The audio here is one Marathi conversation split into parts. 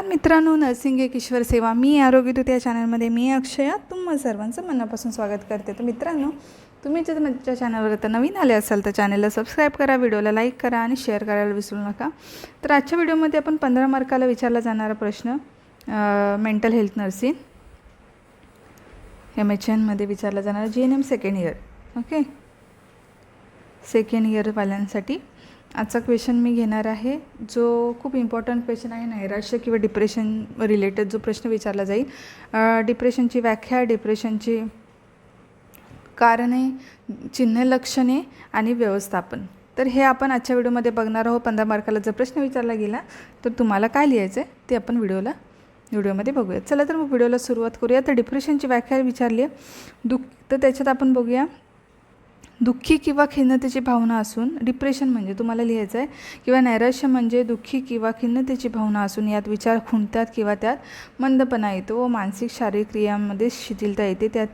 नमस्कार मित्रांनो नर्सिंग एक ईश्वर सेवा. मी आरोग्य या चॅनलमध्ये मी अक्षया. तुम्हा सर्वांचं मनापासून स्वागत करते. तर मित्रांनो तुम्ही जर माझ्या चॅनलवर आता नवीन आले असाल तर चॅनलला सबस्क्राईब करा व्हिडिओला लाईक करा आणि शेअर करायला विसरू नका. तर आजच्या व्हिडिओमध्ये आपण पंधरा मार्काला विचारला जाणारा प्रश्न mental health nursing M H एनमध्ये विचारला जाणारा G N M second year okay second इयरवाल्यांसाठी आजचा क्वेश्चन मी घेणार आहे जो खूप इम्पॉर्टंट क्वेश्चन आहे नैराश्य किंवा डिप्रेशन रिलेटेड जो प्रश्न विचारला जाईल. डिप्रेशनची व्याख्या डिप्रेशनची कारणे चिन्ह लक्षणे आणि व्यवस्थापन. तर हे आपण आजच्या व्हिडिओमध्ये बघणार आहोत. पंधरा मार्काला जर प्रश्न विचारला गेला तर तुम्हाला काय लिहायचं आहे ते आपण व्हिडिओला व्हिडिओमध्ये बघूया चला तर मग व्हिडिओला सुरुवात करूया. तर डिप्रेशनची व्याख्या विचारली आहे दुःख तर त्याच्यात आपण बघूया. दुःखी किंवा खिन्नतेची भावना असून डिप्रेशन म्हणजे तुम्हाला लिहायचं आहे किंवा नैराश्य म्हणजे दुःखी किंवा खिन्नतेची भावना असून यात विचार खुंटतात किंवा त्यात मंदपणा येतो व मानसिक शारीरिक क्रियांमध्ये शिथिलता येते त्या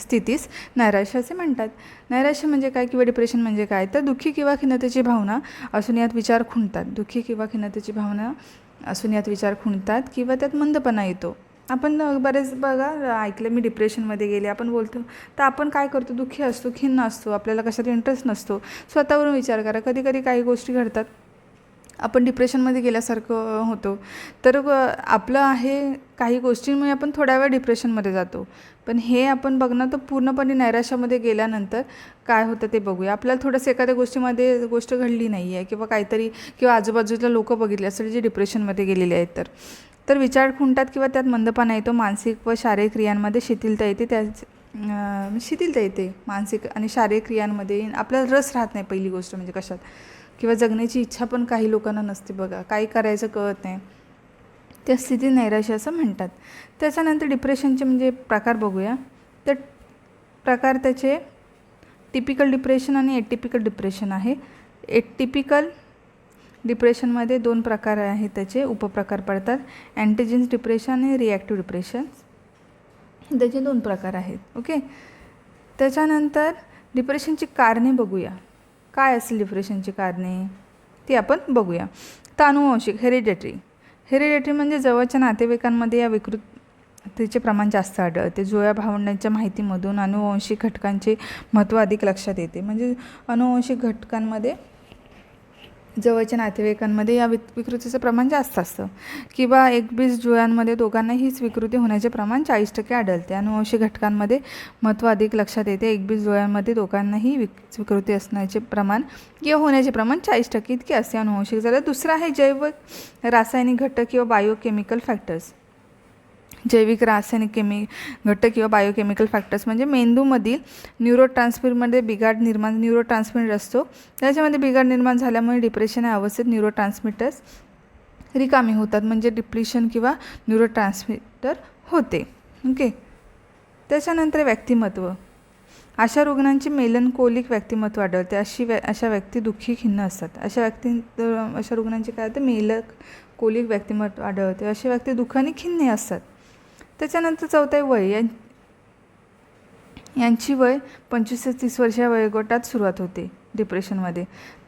स्थितीस नैराश्य असे म्हणतात. नैराश्य म्हणजे काय किंवा डिप्रेशन म्हणजे काय? तर दुःखी किंवा खिन्नतेची भावना असून यात विचार खुंटतात. दुःखी किंवा खिन्नतेची भावना असून यात विचार खुंटतात किंवा त्यात मंदपणा येतो. आपण बरेच बघा ऐकलं मी डिप्रेशनमध्ये गेले आपण बोलतो तर आपण काय करतो? दुःखी असतो खिन्न असतो आपल्याला कशात इंटरेस्ट नसतो? स्वतःवरून विचार करा. कधी कधी काही गोष्टी घडतात. आपण डिप्रेशनमध्ये गेल्यासारखं होतो. तर आपलं आहे काही गोष्टींमुळे आपण थोड्या वेळ डिप्रेशनमध्ये जातो. पण हे आपण बघणं तर पूर्णपणे नैराश्यामध्ये गेल्यानंतर काय होतं ते बघूया. आपल्याला थोडंसं एखाद्या गोष्टीमध्ये गोष्ट घडली नाही आहे किंवा काहीतरी किंवा आजूबाजूला लोकं बघितले असेल जे डिप्रेशनमध्ये गेलेले आहेत तर. तर विचार खुंटात किंवा त्यात मंदपणा येतो. मानसिक व शारीरिक क्रियांमध्ये शिथिलता येते. त्याच शिथिलता येते मानसिक आणि शारीरिक क्रियांमध्ये. आपल्याला रस राहत नाही पहिली गोष्ट म्हणजे कशात. किंवा जगण्याची इच्छा पण काही लोकांना नसते बघा. काही करायचं कळत नाही. त्या स्थिती नैराश्य असं म्हणतात. त्याच्यानंतर डिप्रेशनचे म्हणजे प्रकार बघूया. तर प्रकार त्याचे टिपिकल डिप्रेशन आणि एटिपिकल डिप्रेशन आहे. एटिपिकल डिप्रेशनमध्ये दोन प्रकार आहेत त्याचे उपप्रकार पडतात. अँटीजेन्स डिप्रेशन आणि रिॲक्टिव्ह डिप्रेशन त्याचे दोन प्रकार आहेत ओके त्याच्यानंतर डिप्रेशनची कारणे बघूया. काय असेल डिप्रेशनची कारणे? ती आपण बघूया. तर अनुवंशिक हेरिडेटरी हेरिडेटरी म्हणजे जवळच्या नातेवाईकांमध्ये या विकृतीचे प्रमाण जास्त आढळते. जुळ्या भावंडांच्या माहितीमधून अनुवंशिक घटकांचे महत्त्व अधिक लक्षात येते. म्हणजे अनुवंशिक घटकांमध्ये जवळच्या नातेवाईकांमध्ये या विक विकृतीचं प्रमाण जास्त असतं. किंवा एकवीस जुळ्यांमध्ये दोघांना हीच विकृती होण्याचे प्रमाण चाळीस टक्के आढळते. अनुवंशिक घटकांमध्ये महत्त्व अधिक लक्षात येते. एकवीस जुळ्यांमध्ये दोघांनाही विक विकृती असण्याचे प्रमाण किंवा होण्याचे प्रमाण चाळीस टक्के इतके असते. अनुवंशिक झालं दुसरं आहे जैव रासायनिक घटक किंवा बायोकेमिकल फॅक्टर्स जैविक रासायनिक केमी घटक किंवा बायोकेमिकल फॅक्टर्स म्हणजे मेंदूमधील न्यूरो ट्रान्समिटमध्ये बिघाड निर्माण न्यूरो ट्रान्समिटर असतो. त्याच्यामध्ये बिघाड निर्माण झाल्यामुळे डिप्रेशन या अवस्थेत न्यूरो ट्रान्समिटर्स रिकामी होतात. म्हणजे डिप्रेशन किंवा न्यूरो ट्रान्समिटर होते. ओके त्याच्यानंतर व्यक्तिमत्व. अशा रुग्णांची मेलनकोलिक व्यक्तिमत्व आढळते. अशी व्य अशा व्यक्ती दुःखी खिन्न असतात. अशा व्यक्ती अशा रुग्णांची काय होते? मेलक कोलिक व्यक्तिमत्व आढळते. अशी व्यक्ती दुःखाने खिन्ने असतात. त्याच्यानंतर चौथा वय. यां यांची वय पंचवीस ते तीस वर्षा वयोगटात सुरुवात होते डिप्रेशनमध्ये.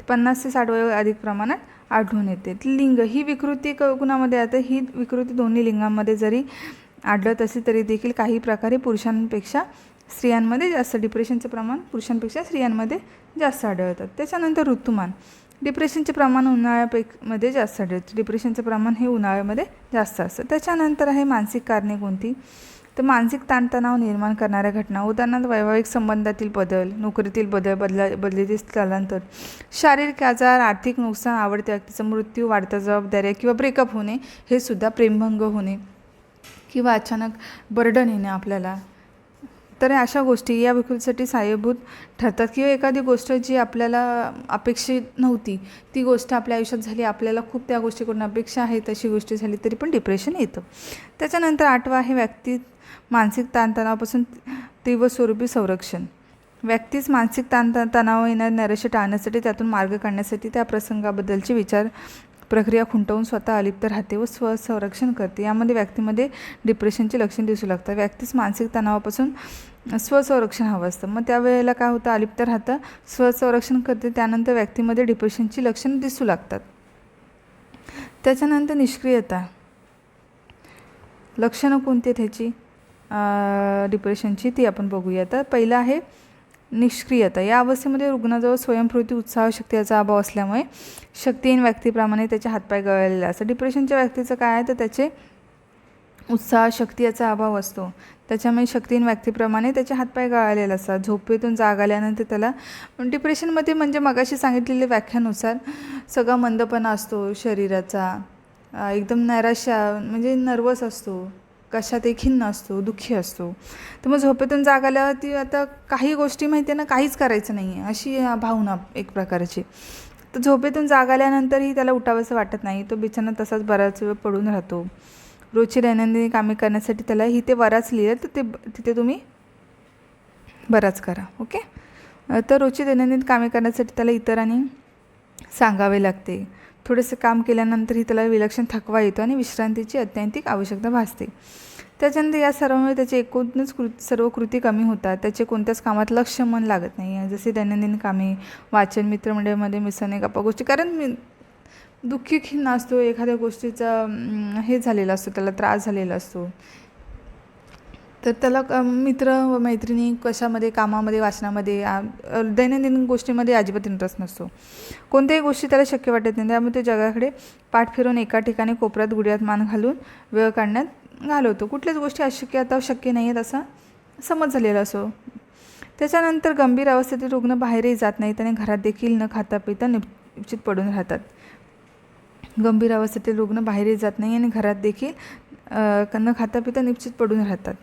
पन्नास ते साठ वय अधिक प्रमाणात आढळून येते. लिंग ही विकृती क कुणामध्ये आता ही विकृती दोन्ही लिंगामध्ये जरी आढळत असली तरी देखील काही प्रकारे पुरुषांपेक्षा स्त्रियांमध्ये जास्त डिप्रेशनचं प्रमाण पुरुषांपेक्षा स्त्रियांमध्ये जास्त आढळतात त्याच्यानंतर ऋतुमान. डिप्रेशनचे प्रमाण उन्हाळ्यापेकमध्ये जास्त आढळते डिप्रेशनचं प्रमाण हे उन्हाळ्यामध्ये जास्त असतं. त्याच्यानंतर आहे मानसिक कारणे कोणती? तर मानसिक ताणतणाव निर्माण करणाऱ्या घटना. उदाहरणार्थ वैवाहिक संबंधातील बदल नोकरीतील बदल बदला बदलेतील स्थलांतर. शारीरिक आजार आर्थिक नुकसान आवडत्या व्यक्तीचा मृत्यू वाढत्या जबाबदाऱ्या किंवा ब्रेकअप होणे हे सुद्धा प्रेमभंग होणे किंवा अचानक बर्डन येणे आपल्याला. तर अशा गोष्टी या विकृतीसाठी सहाय्यभूत ठरतात. किंवा एखादी गोष्ट जी आपल्याला अपेक्षित नव्हती ती गोष्ट आपल्या आयुष्यात झाली आपल्याला खूप त्या गोष्टीकडून अपेक्षा आहे तशी गोष्टी झाली तरी पण डिप्रेशन येतं. त्याच्यानंतर आठवा आहे व्यक्ती मानसिक ताणतणावापासून तीव्र स्वरूपी संरक्षण. व्यक्तीच मानसिक ताण तणाव येणार नैराश्य टाळण्यासाठी त्यातून मार्ग काढण्यासाठी त्या प्रसंगाबद्दलचे विचार प्रक्रिया खुंटवून स्वतः अलिप्त राहते व स्वसंरक्षण करते. यामध्ये व्यक्तीमध्ये डिप्रेशनचे लक्षण दिसू लागतात. व्यक्तीच मानसिक तणावापासून स्वसंरक्षण हवं असतं. मग त्यावेळेला काय होतं अलिप्त राहतं. स्वसंरक्षण करते त्यानंतर व्यक्तीमध्ये डिप्रेशनची लक्षणं दिसू लागतात. त्याच्यानंतर निष्क्रियता. लक्षणं कोणती त्याची डिप्रेशनची ती आपण बघूया. तर पहिलं आहे निष्क्रियता. या अवस्थेमध्ये रुग्णाजवळ स्वयंस्फूर्ती उत्साह शक्ती याचा अभाव असल्यामुळे शक्तीहीन व्यक्तीप्रमाणे त्याचे हातपाय गळलेले असतात. डिप्रेशनच्या व्यक्तीचं काय आहे? तर त्याचे उत्साह शक्ती याचा अभाव असतो. त्याच्यामुळे शक्तीन व्यक्तीप्रमाणे त्याचे हातपाय गळालेले असतात. झोपेतून जाग आल्यानंतर त्याला डिप्रेशनमध्ये म्हणजे मगाशी सांगितलेले व्याख्यानुसार सगळा मंदपणा असतो शरीराचा. एकदम नैराश्य म्हणजे नर्वस असतो. कशातही खिन्न असतो दुःखी असतो. तर मग झोपेतून जाग आल्यावरती आता काही गोष्टी माहिती आहे ना काहीच करायचं नाही आहे अशी भावना एक प्रकारची. तर झोपेतून जाग आल्यानंतरही त्याला उठावंसं वाटत नाही. तो बिछाना तसाच बराच वेळ पडून राहतो. रोजची दैनंदिन कामे करण्यासाठी त्याला ही ते वराच लिहिलं तर ते तिथे तुम्ही बराच करा ओके? तर रोजची दैनंदिन कामे करण्यासाठी त्याला इतरांनी सांगावे लागते. थोडंसं काम केल्यानंतरही त्याला विलक्षण थकवा येतो आणि विश्रांतीची अत्यंतिक आवश्यकता भासते. त्याच्यानंतर या सर्वामुळे त्याचे एकूणच कृ सर्व कृती कमी होतात. त्याचे कोणत्याच कामात लक्ष मन लागत नाही. आहे जसे दैनंदिन कामे वाचन मित्रमंडळामध्ये मिसळणे गप्पा गोष्टी कारण मी दुःखी खिन्न असतो एखाद्या गोष्टीचा हे झालेला असतो त्याला त्रास झालेला असतो. तर त्याला मित्र व मैत्रिणी कशामध्ये कामामध्ये वाचनामध्ये दैनंदिन गोष्टीमध्ये अजिबात इंटरेस्ट नसतो. कोणत्याही गोष्टी त्याला शक्य वाटत नाही. त्यामुळे ते जगाकडे पाठ फिरून एका ठिकाणी कोपऱ्यात गुड्यात मान घालून वेळ काढण्यात घालवतो. कुठल्याच गोष्टी अशक्य आता शक्य नाही आहेत असा समज झालेला असो. त्याच्यानंतर गंभीर अवस्थेतील रुग्ण बाहेरही जात नाहीत आणि घरात देखील न खाता पिता निश्चित पडून राहतात. गंभीर अवस्थेतील रुग्ण बाहेरही जात नाही आणि घरात देखील न खाता पिता निश्चित पडून राहतात.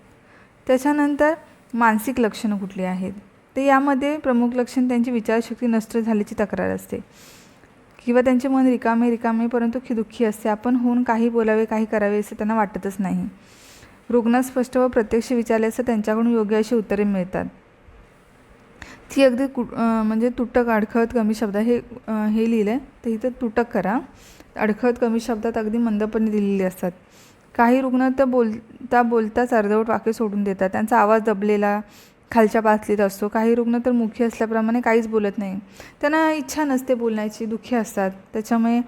त्याच्यानंतर मानसिक लक्षणं कुठली आहेत? तर यामध्ये प्रमुख लक्षण त्यांची विचारशक्ती नष्ट झाल्याची तक्रार असते. किंवा त्यांचे मन रिकामे रिकामे परंतु खी दुःखी असते. आपण होऊन काही बोलावे काही करावे असे त्यांना वाटतच नाही. रुग्ण स्पष्ट व प्रत्यक्ष विचारले असं त्यांच्याकडून योग्य अशी उत्तरे मिळतात. ती अगदी कु म्हणजे तुटक अडखळत कमी शब्दात हे हे लिहिलं आहे तर इथं तुटक करा. अडखळत कमी शब्दात अगदी मंदपणे दिलेली असतात. काही रुग्ण तर बोलता बोलताच अर्धवट वाक्य सोडून देतात. त्यांचा आवाज दबलेला खालच्या पातळीत असतो. काही रुग्ण तर मुखी असल्याप्रमाणे काहीच बोलत नाही. त्यांना इच्छा नसते बोलण्याची. दुःखी असतात. त्याच्यामुळे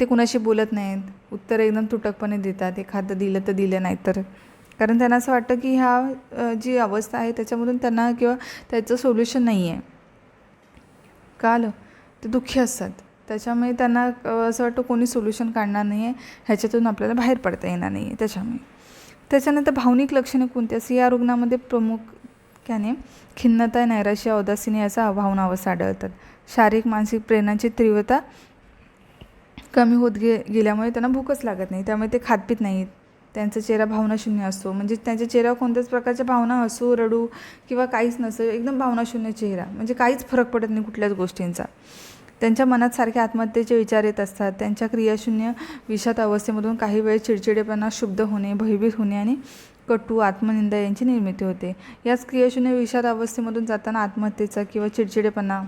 ते कुणाशी बोलत नाहीत. उत्तर एकदम तुटकपणे देतात. एखादं दिलं तर दिलं नाही तर कारण त्यांना असं वाटतं की ह्या जी अवस्था आहे त्याच्यामधून त्यांना किंवा त्याचं सोल्युशन नाही आहे का आलं? ते दुःखी असतात. त्याच्यामुळे त्यांना असं वाटतं कोणी सोल्युशन काढणार नाही आहे ह्याच्यातून आपल्याला बाहेर पडता येणार नाही आहे त्याच्यामुळे. त्याच्यानंतर भावनिक लक्षणे कोणती? असं या रुग्णामध्ये प्रामुख्याने खिन्नता नैराश्य औदासीने याचा भावना अवस्था आढळतात. शारीरिक मानसिक प्रेरणाची तीव्रता कमी होत गे गेल्यामुळे त्यांना भूकच लागत नाही. त्यामुळे ते खात पित नाहीत. त्यांचा चेहरा भावनाशून्य असतो. म्हणजे त्यांच्या चेहऱ्यावर कोणत्याच प्रकारच्या भावना असू रडू किंवा काहीच नसतं एकदम भावनाशून्य चेहरा. म्हणजे काहीच फरक पडत नाही कुठल्याच गोष्टींचा. त्यांच्या मनात सारखे आत्महत्येचे विचार येत असतात. त्यांच्या क्रियाशून्य विषात अवस्थेमधून काही वेळ चिडचिडेपणा शुद्ध होणे भयभीत होणे आणि कटू आत्मनिंदा यांची निर्मिती होते. याच क्रियाशून्य विषाद अवस्थेमधून जाताना आत्महत्येचा किंवा चिडचिडेपणा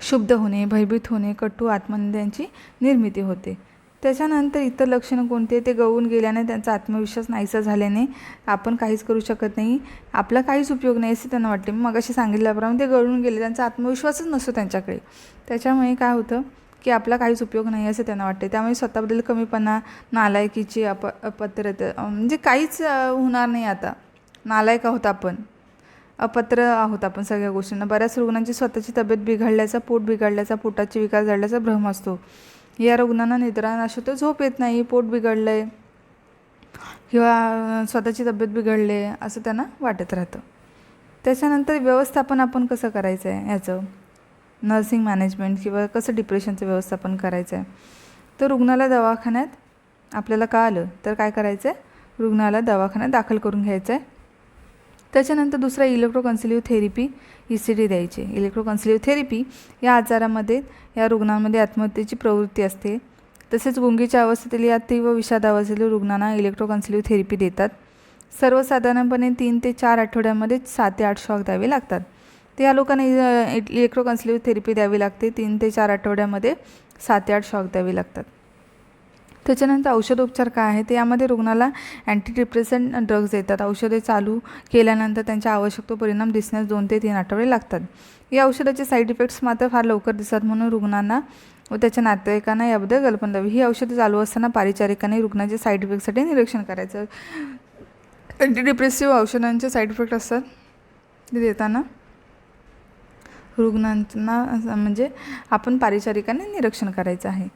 शुद्ध होणे भयभीत होणे कटू आत्मनिंदा यांची निर्मिती होते. त्याच्यानंतर इतर लक्षणं कोणते ते गळून गेल्याने त्यांचा आत्मविश्वास नाहीसा झाल्याने आपण काहीच करू शकत नाही. आपला काहीच उपयोग नाही असे त्यांना वाटते. मग असे सांगितल्याप्रमाणे ते गळून गेले. त्यांचा आत्मविश्वासच नसतो त्यांच्याकडे. त्याच्यामुळे काय होतं की आपला काहीच उपयोग नाही असं त्यांना वाटते. त्यामुळे स्वतःबद्दल कमीपणा नालायकीची अप अपत्रत म्हणजे काहीच होणार नाही आता. नालायक आहोत आपण. अपत्र आहोत आपण सगळ्या गोष्टींना. बऱ्याच रुग्णांची स्वतःची तब्येत बिघडल्याचा पोट बिघडल्याचा पोटाचे विकार झाल्याचा भ्रम असतो. या रुग्णांना निद्रा नसतो झोप येत नाही पोट बिघडलं आहे किंवा स्वतःची तब्येत बिघडली आहे असं त्यांना वाटत राहतं. त्याच्यानंतर व्यवस्थापन आपण कसं करायचं आहे याचं? नर्सिंग मॅनेजमेंट किंवा कसं डिप्रेशनचं व्यवस्थापन करायचं आहे तर रुग्णाला दवाखान्यात आपल्याला का आलं तर काय करायचं आहे रुग्णाला दवाखान्यात दाखल करून घ्यायचं आहे त्याच्यानंतर दुसरा electroconvulsive therapy E C D द्यायची. इलेक्ट्रोकन्सिलिव्ह थेरपी या आजारामध्ये या रुग्णांमध्ये आत्महत्येची प्रवृत्ती असते. तसेच गुंगीच्या अवस्थेतील या तीव्र विषाद अवस्थेतील रुग्णांना इलेक्ट्रोकन्सिलिव्ह थेरपी देतात. सर्वसाधारणपणे तीन ते चार आठवड्यामध्ये सात ते आठ शॉक द्यावे लागतात. तर या लोकांना इलेक्ट्रोकन्सिलिव्ह थेरपी द्यावी लागते. तीन ते चार आठवड्यामध्ये सात ते आठ शॉक द्यावे लागतात. त्याच्यानंतर औषधोपचार काय आहे? ते यामध्ये रुग्णाला अँटी डिप्रेसंट ड्रग्ज देतात औषधे चालू केल्यानंतर त्यांच्या आवश्यक तो परिणाम दिसण्यास दोन ते तीन आठवडे लागतात. या औषधाचे साईड इफेक्ट्स मात्र फार लवकर दिसतात म्हणून रुग्णांना व त्याच्या नातेवाईकांना याबद्दल कल्पना द्यावी ही औषधं चालू असताना पारिचारिकांनी रुग्णाच्या साईड इफेक्टसाठी निरीक्षण करायचं. अँटीडिप्रेसिव्ह औषधांचे साईड इफेक्ट असतात ते देताना रुग्णांना म्हणजे आपण पारिचारिकाने निरीक्षण करायचं आहे.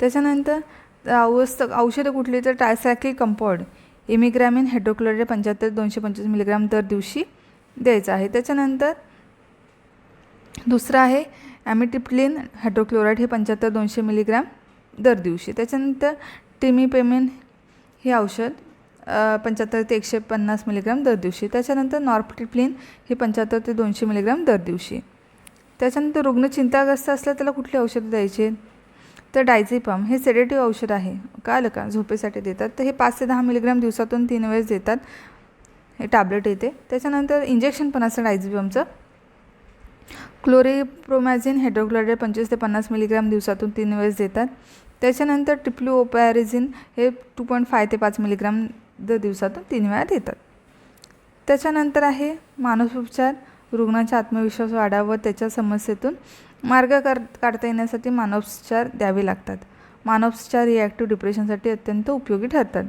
त्याच्यानंतर अवस्थ औषधं कुठली तर टायसॅकी कंपाऊंड इमिग्रॅमिन हेड्रोक्लोरेड पंच्याहत्तर दोनशे पंचवीस मिलीग्राम दर दिवशी द्यायचं आहे. त्याच्यानंतर दुसरं आहे ॲमिटिप्लिन हायड्रोक्लोराईड हे पंच्याहत्तर दोनशे मिलीग्राम दर दिवशी. त्याच्यानंतर टिमीपेमिन हे औषध पंच्याहत्तर ते एकशे पन्नास मिलीग्राम दर दिवशी. त्याच्यानंतर नॉर्पटिप्लिन हे पंच्याहत्तर ते दोनशे मिलीग्राम दर दिवशी. त्याच्यानंतर रुग्ण चिंताग्रस्त असला त्याला कुठली औषधं द्यायची? तर डायझेपम हे सेडेटिव्ह औषध आहे. कळलं का? झोपेसाठी देतात. तर हे पाच ते दहा मिलीग्राम दिवसातून तीन वेळेस देतात. हे टॅब्लेट येते. त्याच्यानंतर इंजेक्शन पण असतं डायझेपमचं. क्लोरिप्रोमॅझिन हायड्रोक्लोराइड पंचवीस ते पन्नास मिलीग्राम दिवसातून तीन वेळेस देतात. त्याच्यानंतर ट्रिप्लोपॅरिझिन हे टू पॉईंट फाय ते पाच मिलीग्राम द दिवसातून तीन वेळा देतात. त्याच्यानंतर आहे मानसोपचार. रुग्णाचा आत्मविश्वास वाढावा व त्याच्या समस्येतून मार्ग कर काढता येण्यासाठी मानवोपचार द्यावे लागतात. मानसोपचार रिॲक्टिव्ह डिप्रेशनसाठी अत्यंत उपयोगी ठरतात.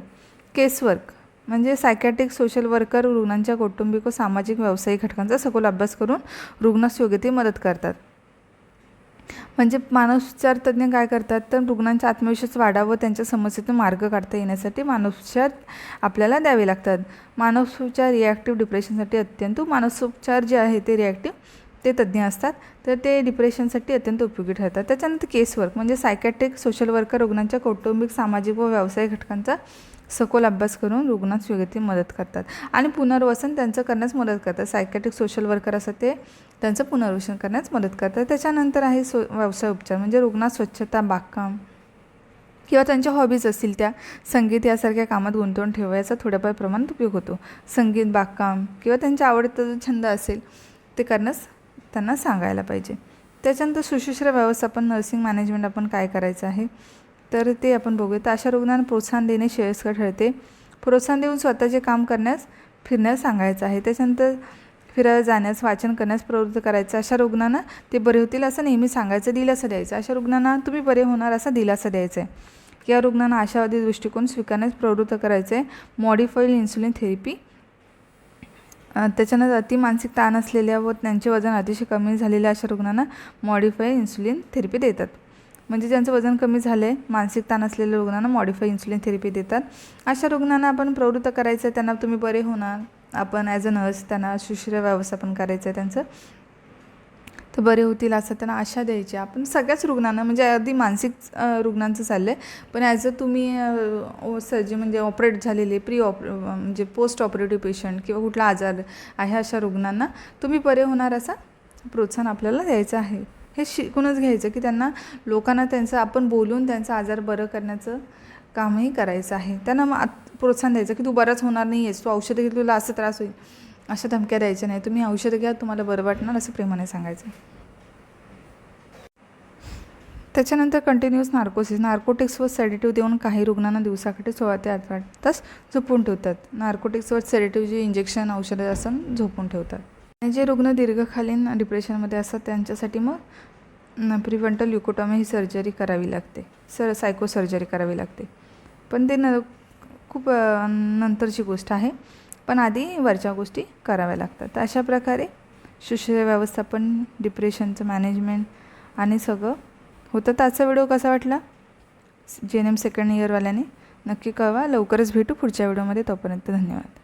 केसवर्क म्हणजे सायकॅटिक सोशल वर्कर रुग्णांच्या कौटुंबिक व सामाजिक व्यावसायिक घटकांचा सखोल अभ्यास करून रुग्णास योग्य ते मदत करतात. म्हणजे मानसोपचार तज्ज्ञ काय करतात तर रुग्णांचा आत्मविश्वास वाढावं त्यांच्या समस्येतून मार्ग काढता येण्यासाठी मानसोपचार आपल्याला द्यावे लागतात. मानसोपचार रिॲक्टिव्ह डिप्रेशनसाठी अत्यंत मानसोपचार जे आहे ते रिॲक्टिव्ह ते तज्ज्ञ असतात. तर ते डिप्रेशनसाठी अत्यंत उपयोगी ठरतात. त्याच्यानंतर केसवर्क म्हणजे सायकॅट्रिक सोशल वर्कर रुग्णांच्या कौटुंबिक सामाजिक व व्यावसायिक घटकांचा सखोल अभ्यास करून रुग्णास योग्य ती मदत करतात. आणि पुनर्वसन त्यांचं करण्यास मदत करतात. सायकॅट्रिक सोशल वर्कर असं ते त्यांचं पुनर्वसन करण्यास मदत करतात. त्याच्यानंतर आहे स्व व्यवसाय उपचार म्हणजे रुग्णात स्वच्छता बागकाम किंवा त्यांच्या हॉबीज असतील त्या संगीत यासारख्या कामात गुंतवून ठेवायचा थोड्याफार प्रमाणात उपयोग होतो. संगीत बागकाम किंवा त्यांच्या आवडता जो छंद असेल ते करण्यास त्यांना सांगायला पाहिजे. त्याच्यानंतर सुश्रूषा व्यवस्थापन नर्सिंग मॅनेजमेंट आपण काय करायचं आहे? तर ते आपण बघूया. तर अशा रुग्णांना प्रोत्साहन देणे श्रेयस्कर ठरते. प्रोत्साहन देऊन स्वतःचे काम करण्यास फिरण्यास सांगायचं आहे. त्याच्यानंतर फिरायला जाण्यास वाचन करण्यास प्रवृत्त करायचं. अशा रुग्णांना ते बरे होतील असं नेहमी सांगायचं दिलासा द्यायचं. अशा रुग्णांना तुम्ही बरे होणार असा दिलासा द्यायचा आहे या रुग्णांना आशावादी दृष्टिकोन स्वीकारण्यास प्रवृत्त करायचं आहे मॉडिफाईड इन्सुलिन थेरपी. त्याच्यानंतर अति मानसिक ताण असलेल्या व त्यांचे वजन अतिशय कमी झालेल्या अशा रुग्णांना मॉडिफाय इन्सुलिन थेरपी देतात. म्हणजे ज्यांचं वजन कमी झालं आहे मानसिक ताण असलेल्या रुग्णांना मॉडिफाय इन्सुलिन थेरपी देतात. अशा रुग्णांना आपण प्रवृत्त करायचं आहे त्यांना तुम्ही बरे होणार. आपण ॲज अ नर्स त्यांना शुश्र व्यवस्थापन करायचं आहे त्यांचं. तर बरे होतील असं त्यांना आशा द्यायची. आपण सगळ्याच रुग्णांना म्हणजे अगदी मानसिक रुग्णांचं चाललं आहे पण ॲज अ तुम्ही सर्जी म्हणजे ऑपरेट झालेले प्री ऑप म्हणजे पोस्ट ऑपरेटिव्ह पेशंट किंवा कुठला आजार आहे अशा रुग्णांना तुम्ही बरे होणार असा प्रोत्साहन आपल्याला द्यायचं आहे. हे शिकूनच घ्यायचं की त्यांना लोकांना त्यांचं आपण बोलून त्यांचा आजार बरं करण्याचं कामही करायचं आहे. त्यांना मग प्रोत्साहन द्यायचं की तू बराच होणार नाही आहेस तू औषधं घेतली तुला असं त्रास होईल. अशा धमक्या द्यायच्या नाही तुम्ही औषधं घ्या तुम्हाला बरं वाटणार असं प्रेमाने सांगायचं. त्याच्यानंतर कंटिन्युअस नार्कोसिस नार्कोटिक्स व सेडेटिव्ह देऊन काही रुग्णांना दिवसाकाठी सोळा ते आठ आठ तास झोपून ठेवतात. नार्कोटिक्स व सेडेटिव्ह जे इंजेक्शन औषधं असं झोपून ठेवतात. आणि जे रुग्ण दीर्घकालीन डिप्रेशनमध्ये असतात त्यांच्यासाठी मग प्रिव्हेंटल ल्युकोटॉमी ही सर्जरी करावी लागते. सर सायको सर्जरी करावी लागते. पण ते न खूप नंतरची गोष्ट आहे. पण आधी वरच्या गोष्टी कराव्या लागतात. तर अशा प्रकारे शिष्य व्यवस्थापन डिप्रेशनचं मॅनेजमेंट आणि सगळं होतं. तर आजचा व्हिडिओ कसा वाटला? जे एन एम सेकंड इयरवाल्याने नक्की कळवा. लवकरच भेटू पुढच्या व्हिडिओमध्ये. तोपर्यंत धन्यवाद.